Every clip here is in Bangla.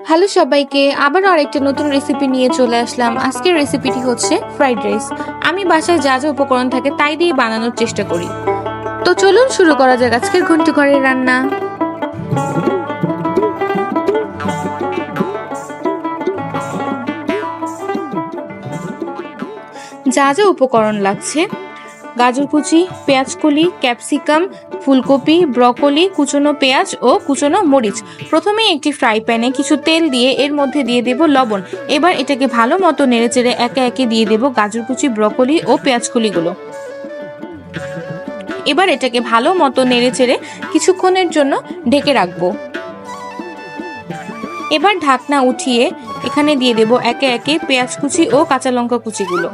হ্যালো সবাইকে, আবারও আরেকটা নতুন রেসিপি নিয়ে চলে আসলাম। আজকের রেসিপিটি হচ্ছে ফ্রাইড রাইস আমি বাসায় যা যা উপকরণ থাকে তাই দিয়ে বানানোর চেষ্টা করি। তো চলুন শুরু করা যাক আজকের ঘন্টি ঘরের রান্না। যা যা উপকরণ লাগছে গাজর কুচি পেঁয়াজ কলি ক্যাপসিকাম, ফুলকপি, ব্রকলি, কুচনো পেঁয়াজ ও কুচনো মরিচ। প্রথমে একটি ফ্রাই প্যানে কিছু তেল দিয়ে এর মধ্যে দিয়ে দেব লবণ। এবার এটাকে ভালো মতো নেড়েচেড়ে একে একে দিয়ে দেব গাজর কুচি, ব্রকলি ও পেঁয়াজ কলিগুলো এবার এটাকে ভালো মতো নেড়েচেড়ে কিছুক্ষণের জন্য ঢেকে রাখব। এবার ঢাকনা উঠিয়ে এখানে দিয়ে দেব একে একে পেঁয়াজ কুচি ও কাঁচা লঙ্কা কুচিগুলো।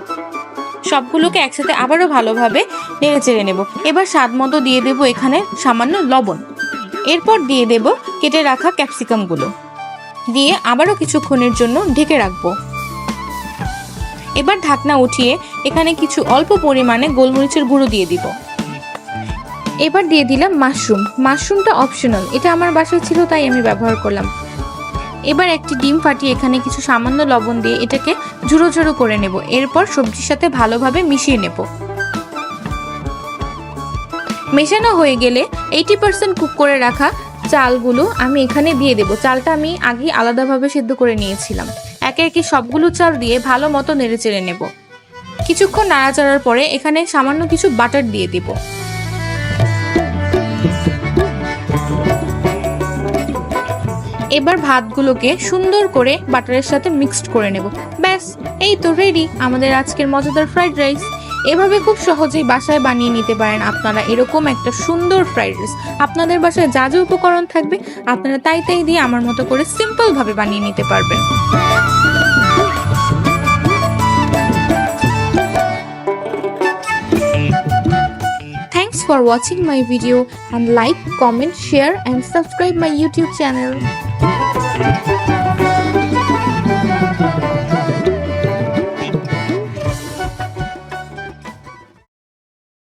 সবগুলোকে একসাথে আবারও ভালোভাবে নেড়ে চেড়ে নেব। এবার স্বাদ মতো দিয়ে দেব এখানে সামান্য লবণ। এরপর দিয়ে দেব কেটে রাখা ক্যাপসিকামগুলো। দিয়ে আবারও কিছুক্ষণের জন্য ঢেকে রাখব। এবার ঢাকনা উঠিয়ে এখানে কিছু অল্প পরিমাণে গোলমরিচের গুঁড়ো দিয়ে দিব। এবার দিয়ে দিলাম মাশরুম। মাশরুমটা অপশনাল এটা আমার বাসায় ছিল, তাই আমি ব্যবহার করলাম। এবার একটি ডিম ফাটিয়ে এখানে কিছু সামান্য লবণ দিয়ে এটাকে ঝুড়ো ঝুড়ো করে নেব। এরপর সবজির সাথে ভালোভাবে মিশিয়ে নেব। মেশানো হয়ে গেলে এইটি পার্সেন্ট কুক করে রাখা চালগুলো আমি এখানে দিয়ে দেব। চালটা আমি আগে আলাদাভাবে সেদ্ধ করে নিয়েছিলাম। একে একে সবগুলো চাল দিয়ে ভালো মতো নেড়ে চেড়ে নেব। কিছুক্ষণ নাড়াচাড়ার পরে এখানে সামান্য কিছু বাটার দিয়ে দিব। এবার ভাতগুলোকে সুন্দর করে বাটারের সাথে মিক্সড করে নেব। ব্যাস, এই তো রেডি আমাদের আজকের মজাদার ফ্রাইড রাইস এভাবে খুব সহজেই বাসায় বানিয়ে নিতে পারেন আপনারা এরকম একটা সুন্দর ফ্রাইড রাইস আপনাদের বাসায় যা যা উপকরণ থাকবে আপনারা তাই তাই দিয়ে আমার মতো করে সিম্পলভাবে বানিয়ে নিতে পারবেন। For watching my video and like, comment, share and subscribe my YouTube channel.